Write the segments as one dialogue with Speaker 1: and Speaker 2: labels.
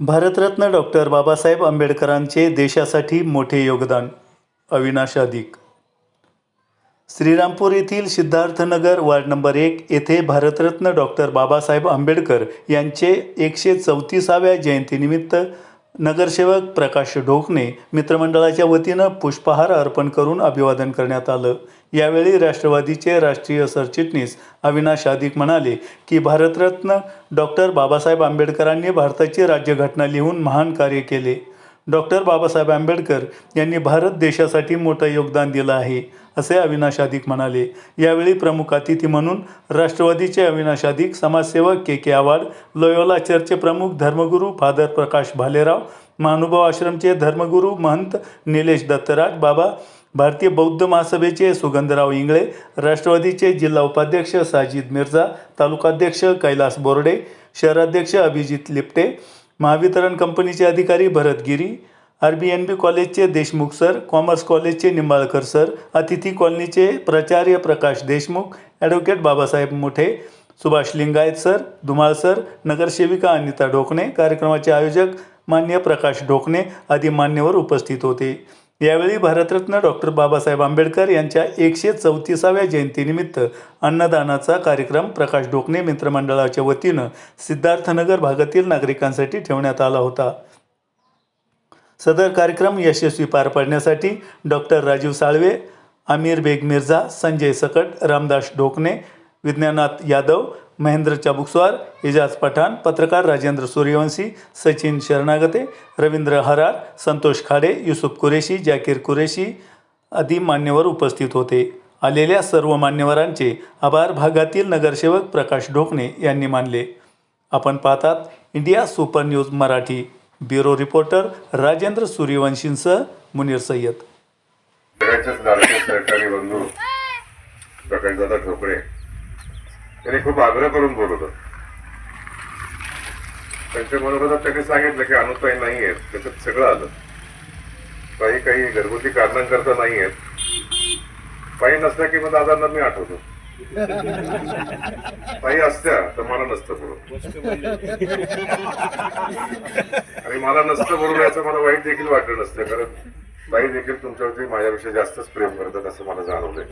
Speaker 1: Bharat Ratna doctor Babasaheb आंबेडकरांचे देशासाठी मोठे योगदान. अविनाश अधिक. श्रीरामपूर येथील सिद्धार्थनगर वार्ड नंबर एक येथे भारतरत्न डॉक्टर बाबासाहेब आंबेडकर यांचे एकशे चौतीसाव्या जयंतीनिमित्त नगरसेवक प्रकाश ढोकणे मित्रमंडळाच्या वतीनं पुष्पहार अर्पण करून अभिवादन करण्यात आलं. यावेळी राष्ट्रवादीचे राष्ट्रीय सरचिटणीस अविनाश अधिक म्हणाले की भारतरत्न डॉक्टर बाबासाहेब आंबेडकरांनी भारताची राज्यघटना लिहून महान कार्य केले. डॉक्टर बाबासाहेब आंबेडकर यांनी भारत देशासाठी मोठं योगदान दिलं आहे. असे अविनाश अधिक म्हणाले. यावेळी प्रमुख अतिथी म्हणून राष्ट्रवादीचे अविनाश अधिक समाजसेवक के के आवाड लोयोला चर्चचे प्रमुख धर्मगुरू फादर प्रकाश भालेराव महानुभाव आश्रमचे धर्मगुरू महंत निलेश दत्तराज बाबा भारतीय बौद्ध महासभेचे सुगंधराव इंगळे राष्ट्रवादीचे जिल्हा उपाध्यक्ष साजिद मिर्झा तालुकाध्यक्ष कैलास बोर्डे शहराध्यक्ष अभिजित लिपटे महावितरण कंपनीचे अधिकारी भरत गिरी आर बी एन बी कॉलेजचे देशमुख सर कॉमर्स कॉलेजचे निंबाळकर सर अतिथी कॉलनीचे प्राचार्य प्रकाश Deshmukh advocate Babasaheb Mothe Subhash Lingayat sir Dhumal sir नगरसेविका अनिता ढोकणे कार्यक्रमाचे आयोजक मान्य प्रकाश ढोकणे आदी मान्यवर उपस्थित होते. यावेळी भारतरत्न डॉक्टर बाबासाहेब आंबेडकर यांच्या एकशे चौतीसाव्या जयंतीनिमित्त अन्नदानाचा कार्यक्रम प्रकाश ढोकणे मित्रमंडळाच्या वतीनं सिद्धार्थनगर भागातील नागरिकांसाठी ठेवण्यात आला होता. सदर कार्यक्रम यशस्वी पार पाडण्यासाठी डॉक्टर राजीव साळवे आमिर बेग मिर्झा संजय सकट रामदास ढोकणे विज्ञानाथ यादव महेंद्र चाबुकस्वार इजाज पठाण पत्रकार राजेंद्र सूर्यवंशी सचिन शरणागते रवींद्र हरार संतोष खाडे युसुफ कुरेशी जाकीर कुरेशी आदी मान्यवर उपस्थित होते. आलेल्या सर्व मान्यवरांचे आभार भागातील नगरसेवक प्रकाश ढोकणे यांनी मानले. आपण पाहतात India super news Marathi. Bureau reporter Rajendra सूर्यवंशींसह Munir Sayyad.
Speaker 2: सहकारी बंधू. प्रकाशदादा ठोकळे त्यांनी खूप आग्रह करून बोलवलं. त्यांच्या बरोबर त्यांनी सांगितलं की अनुताई नाही आहेत त्याच्यात सगळं आलं. काही काही घरगुती कारणांकरता नाही आहेत काही नसल्या की मग दादांना मी आठवतो. काही असत्या तर मला नसतं बोलत आणि मला नसतं बरोबर याचं मला वाईट देखील वाटलं नसतं कारण ताई देखील तुमच्यावरती माझ्यापेक्षा जास्तच प्रेम करतात असं मला जाणवलंय.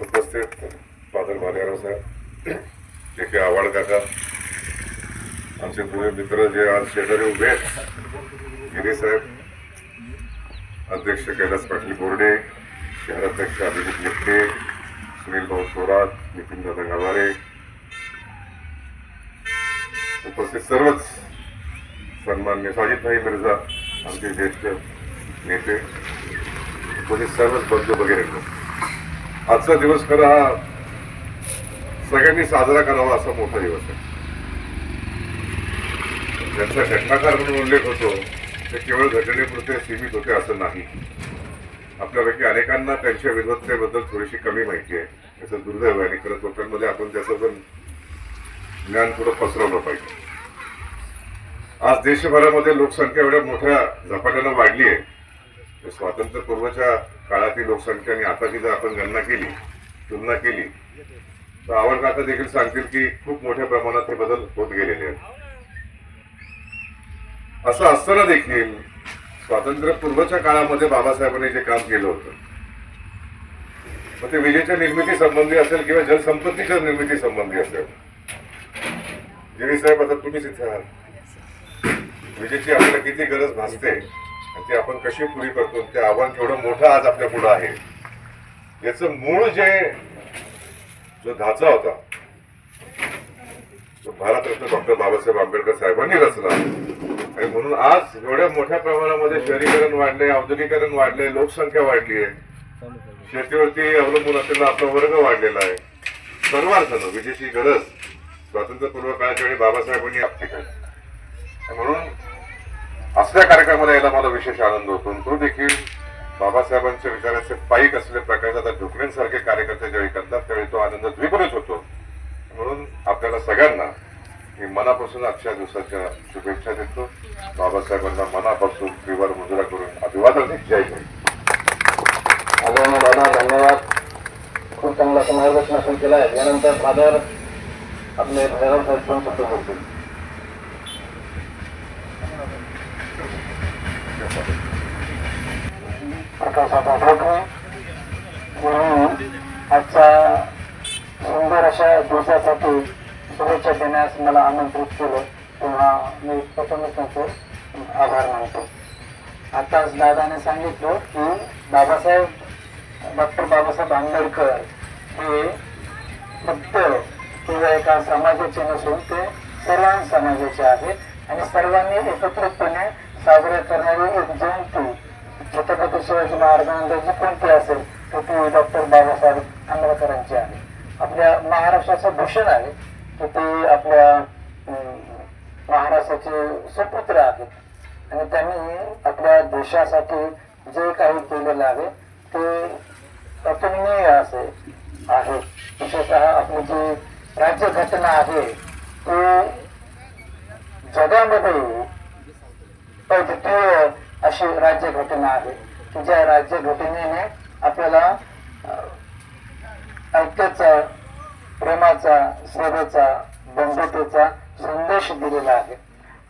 Speaker 2: उपस्थित फादर भालेराव साहेब जे के आव्हाड काका आमचे जुने मित्र जे आज शेजारी उभे आहेत गिरी साहेब अध्यक्ष कैलास पाटील बोर्डे शहराध्यक्ष अभिजित लिप्टे सुनील भाऊ थोरात नितीन गवारे उपस्थित सर्वच सन्मान्य साजिदभाई मिर्झा आमचे ज्येष्ठ नेते उपस्थित सर्वच बंधू वगैरे आजचा दिवस खरा हा सगळ्यांनी साजरा करावा असा मोठा दिवस आहे ज्यांचा घटनाकार म्हणून उल्लेख होतो ते केवळ घटनेपुरते सीमित होते असं नाही आपल्यापैकी अनेकांना त्यांच्या विद्वत्तेबद्दल थोडीशी कमी माहिती आहे. त्याचं दुर्दैव आहे आणि खरंच लोकांमध्ये आपण त्याचं पण ज्ञान थोडं पसरवलं पाहिजे. आज देशभरामध्ये लोकसंख्या एवढ्या मोठ्या झपाट्यानं वाढली आहे. स्वातंत्र्यपूर्वच्या काळातील लोकसंख्या आणि आताची जर आपण गणना केली तुलना केली तर आवड काका देखील सांगतील की खूप मोठ्या प्रमाणात हे बदल होत गेलेले आहेत. असं असताना देखील स्वातंत्र्यपूर्वच्या काळामध्ये बाबासाहेबांनी जे काम केलं होतं मग ते विजेच्या निर्मिती संबंधी असेल किंवा जलसंपत्तीच्या निर्मिती संबंधी असेल. जिनी साहेब आता तुम्हीच इथे आहात. विजेची आपल्याला किती गरज भासते आणि ती आपण कशी पुरी करतो ते आव्हान केवढं मोठं आज आपल्या पुढं आहे. याचं मूळ जे जो धाचा होता तो भारतरत्न डॉक्टर बाबासाहेब आंबेडकर साहेबांनी रचला. आणि म्हणून आज एवढ्या मोठ्या प्रमाणामध्ये शहरीकरण वाढले औद्योगिकरण वाढले लोकसंख्या वाढली आहे. शेतीवरती अवलंबून असलेला आपला वर्ग वाढलेला आहे. सर्वार्थानं विजेची गरज स्वातंत्र्यपूर्व काळाच्या वेळी बाबासाहेबांनी आपली म्हणून असल्या कार्यक्रमाला यायला मला विशेष आनंद होतो. तो देखील बाबासाहेबांच्या विचाराचे पाईक असलेले प्रकारचे आता ढोकण्यांसारखे कार्यकर्ते ज्यावेळी करतात त्यावेळी तो आनंद द्विगुणित होतो. म्हणून आपल्याला सगळ्यांना मी मनापासून अक्षय दिवसाच्या शुभेच्छा देतो. बाबासाहेबांना मनापासून त्रिवार मुजरा करून अभिवादन जय जय
Speaker 3: आदरणीय दादा धन्यवाद. खूप चांगला समायोजन असून केला आहे यानंतर फादर आपले भैरव साहेब पण सत्र करतील प्रकाशाचा फोटो म्हणून सुंदर अशा दिवसासाठी शुभेच्छा देण्यास मला आमंत्रित केलं. तेव्हा मी प्रथमच त्यांचे आभार मानतो. आताच दादाने सांगितलं की बाबासाहेब डॉक्टर बाबासाहेब आंबेडकर हे फक्त किंवा एका समाजाचे नसून ते सर्व समाजाचे आहेत आणि सर्वांनी एकत्रितपणे साजरे करणारी एक जयंती. छत्रपती शिवाजी महाराजांची कोणती असेल तर ती डॉक्टर बाबासाहेब आंबेडकरांची आहे. आपल्या महाराष्ट्राचं भूषण आहे. की ते आपल्या महाराष्ट्राचे सुपुत्र आहेत. आणि त्यांनी आपल्या देशासाठी जे काही केलेलं आहे ते अतुलनीय असे आहे. विशेषतः आपली जी राज्यघटना आहे ती जगामध्ये अद्वितीय अशी राज्यघटना आहे. की ज्या राज्यघटनेने आपल्याला ऐक्याचा प्रेमाचा सेवेचा बंधुतेचा संदेश दिलेला आहे.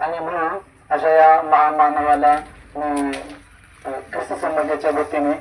Speaker 3: आणि म्हणून अशा या महामानवाला मी ख्रिस्त समाजाच्या वतीने